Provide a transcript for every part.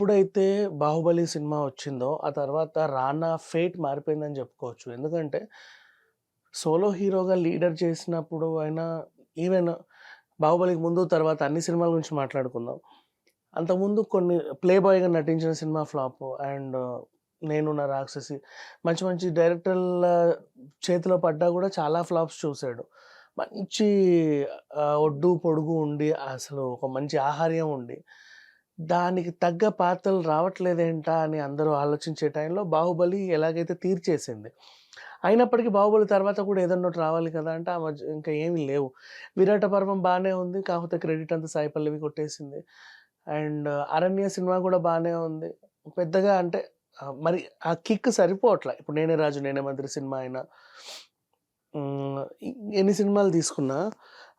ఎప్పుడైతే 'బాహుబలి' సినిమా వచ్చిందో, ఆ తర్వాత 'రానా' ఫేట్ మారిపోయిందని చెప్పుకోవచ్చు. ఎందుకంటే, సోలో హీరోగా లీడర్ చేసినప్పుడు అయినా ఈవెన్ 'బాహుబలికి' ముందు, తర్వాత అన్ని సినిమాల గురించి మాట్లాడుకుందాం. అంతకుముందు కొన్ని ప్లే బాయ్‌గా నటించిన సినిమా ఫ్లాప్ అండ్ 'నేను నా రాక్షసి' మంచి మంచి డైరెక్టర్ల చేతిలో పడ్డా కూడా చాలా ఫ్లాప్స్ చూసాడు. మంచి ఒడ్డు, పొడుగు ఉండి అసలు ఒక మంచి ఆహార్యం ఉండి, దానికి తగ్గ పాత్రలు రావట్లేదేంటా అని అందరూ ఆలోచించే టైంలో 'బాహుబలి' ఎలాగైతే తీర్చేసింది. అయినప్పటికీ 'బాహుబలి' తర్వాత కూడా ఏదన్నోటి ఒకటి రావాలి కదా! అంటే ఆ మధ్య ఇంకా ఏమీ లేవు. 'విరాట పర్వం' బాగానే ఉంది. కాకపోతే క్రెడిట్ అంతా సాయి పల్లవి కొట్టేసింది. అండ్ 'అరణ్య' సినిమా కూడా బాగానే ఉంది. పెద్దగా అంటే మరి ఆ కిక్ సరిపోవట్లే ఇప్పుడు 'నేనే రాజు నేనే మంత్రి' సినిమా అయినా ఎన్ని సినిమాలు తీసుకున్నా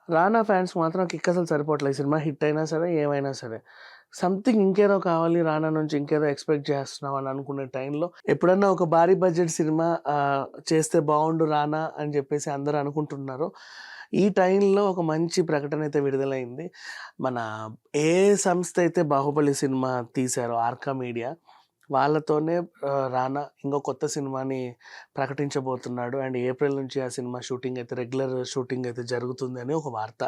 'రానా' ఫ్యాన్స్ మాత్రం కిక్ అసలు సరిపోవట్లేదు సినిమా హిట్ అయినా సరే, ఏమైనా సరే. సంథింగ్ ఇంకేదో కావాలి 'రానా' నుంచి ఇంకేదో ఎక్స్‌పెక్ట్ చేస్తున్నాం అని అనుకునే టైంలో ఎప్పుడన్నా ఒక భారీ బడ్జెట్ సినిమా చేస్తే బాగుండు 'రానా' అని చెప్పేసి అందరూ అనుకుంటున్నారు ఈ టైంలో ఒక మంచి ప్రకటన అయితే విడుదలైంది. మన ఏ సంస్థ అయితే 'బాహుబలి' సినిమా తీశారో 'ఆర్కా మీడియా' వాళ్ళతోనే 'రానా' ఇంకో కొత్త సినిమాని ప్రకటించబోతున్నాడు. అండ్ ఏప్రిల్ నుంచి ఆ సినిమా షూటింగ్ అయితే రెగ్యులర్ షూటింగ్ అయితే జరుగుతుంది అని ఒక వార్త.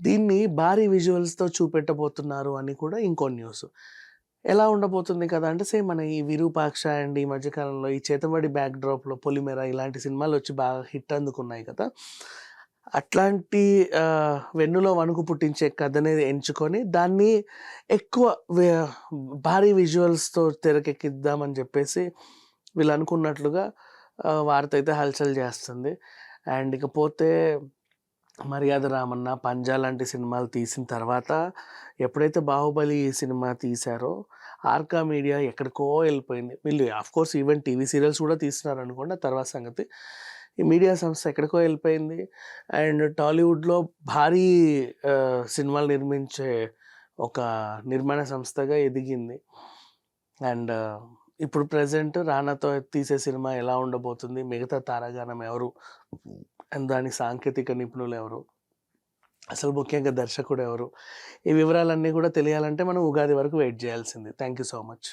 దీన్ని భారీ విజువల్స్‌తో చూపెట్టబోతున్నారు అని కూడా ఇంకో న్యూస్. ఎలా ఉండబోతుంది కదా! అంటే సేమ్ మన ఈ 'విరూపాక్ష' అండ్ ఈ మధ్యకాలంలో ఈ 'చేతబడి' బ్యాక్ డ్రాప్‌లో 'పొలిమేర' ఇలాంటి సినిమాలు వచ్చి బాగా హిట్ అందుకున్నాయి కదా! అట్లాంటి వెన్నులో వణుకు పుట్టించే కథని ఎంచుకొని దాన్ని ఎక్కువ భారీ విజువల్స్‌తో తెరకెక్కిద్దామని చెప్పేసి వీళ్ళు అనుకున్నట్లుగా వార్త అయితే హల్చల్ చేస్తుంది. అండ్ ఇకపోతే 'మర్యాద రామన్న', 'పంజా' లాంటి సినిమాలు తీసిన తర్వాత ఎప్పుడైతే 'బాహుబలి' సినిమా తీశారో 'ఆర్కా మీడియా' ఎక్కడికో వెళ్ళిపోయింది వీళ్ళు ఆఫ్‌కోర్స్ ఈవెన్ టీవీ సీరియల్స్ కూడా తీస్తున్నారు అనుకోండి తర్వాత సంగతి. ఈ మీడియా సంస్థ ఎక్కడికో వెళ్ళిపోయింది అండ్ టాలీవుడ్‌లో భారీ సినిమాలు నిర్మించే ఒక నిర్మాణ సంస్థగా ఎదిగింది. అండ్ ఇప్పుడు ప్రజెంట్ 'రానా'తో తీసే సినిమా ఎలా ఉండబోతుంది? మిగతా తారాగానం ఎవరు? అండ్ దాని సాంకేతిక నిపుణులు ఎవరు? అసలు ముఖ్యంగా దర్శకుడు ఎవరు? ఈ వివరాలన్నీ కూడా తెలియాలంటే మనం ఉగాది వరకు వెయిట్ చేయాల్సింది థ్యాంక్ యూ సో మచ్.